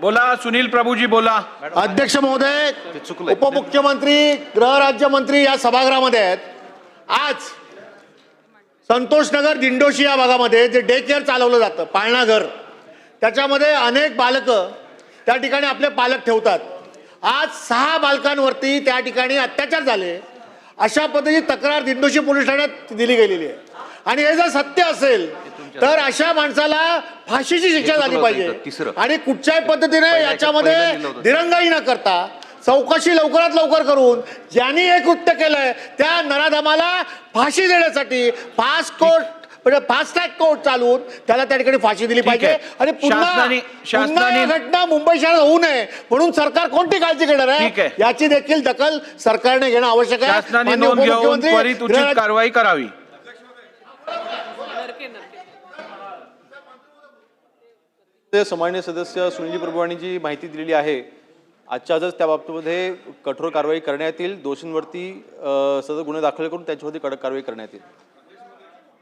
बोला सुनील प्रभूजी बोला. अध्यक्ष महोदय. उपमुख्यमंत्री गृह राज्यमंत्री या सभागृहामध्ये आहेत. आज संतोषनगर दिंडोशी या भागामध्ये जे डे केअर चालवलं जातं पाळणा घर त्याच्यामध्ये अनेक बालकं त्या ठिकाणी आपले पालक ठेवतात. आज सहा बालकांवरती त्या ठिकाणी अत्याचार झाले. अशा पद्धतीची तक्रार दिंडोशी पोलीस ठाण्यात दिली गेलेली आहे. आणि हे जर सत्य असेल तर अशा माणसाला फाशीची शिक्षा झाली पाहिजे तिसरं. आणि कुठच्याही पद्धतीने पहिल्या- याच्यामध्ये होतं. दिरंगाई न करता चौकशी लवकरात लवकर करून ज्यांनी हे कृत्य केलंय त्या नराधमाला फाशी देण्यासाठी फास्ट कोर्ट म्हणजे फास्ट ट्रॅक कोर्ट चालवून त्याला त्या ठिकाणी फाशी दिली पाहिजे आहे. आणि पुन्हा शासनाने- पुन्हा शासनाने- या घटना मुंबई शहरात होऊ नये म्हणून सरकार कोणती काळजी घेणार ठीक आहे आहे. याची देखील दखल सरकारने घेणं आवश्यक आहे शासनाने माननीय नोंद घेऊन उपमुख्यमंत्री त्वरित उचित गृहराज्य- कारवाई करावी समान्य सदस्य सुनीलजी प्रभू यांनी जी माहिती दिलेली आहे. आजच्या आजच त्या बाबतीमध्ये कठोर कारवाई करण्यात येईल. दोषींवरती सदर गुन्हे दाखल करून त्यांच्यावरती कडक कारवाई करण्यात येईल.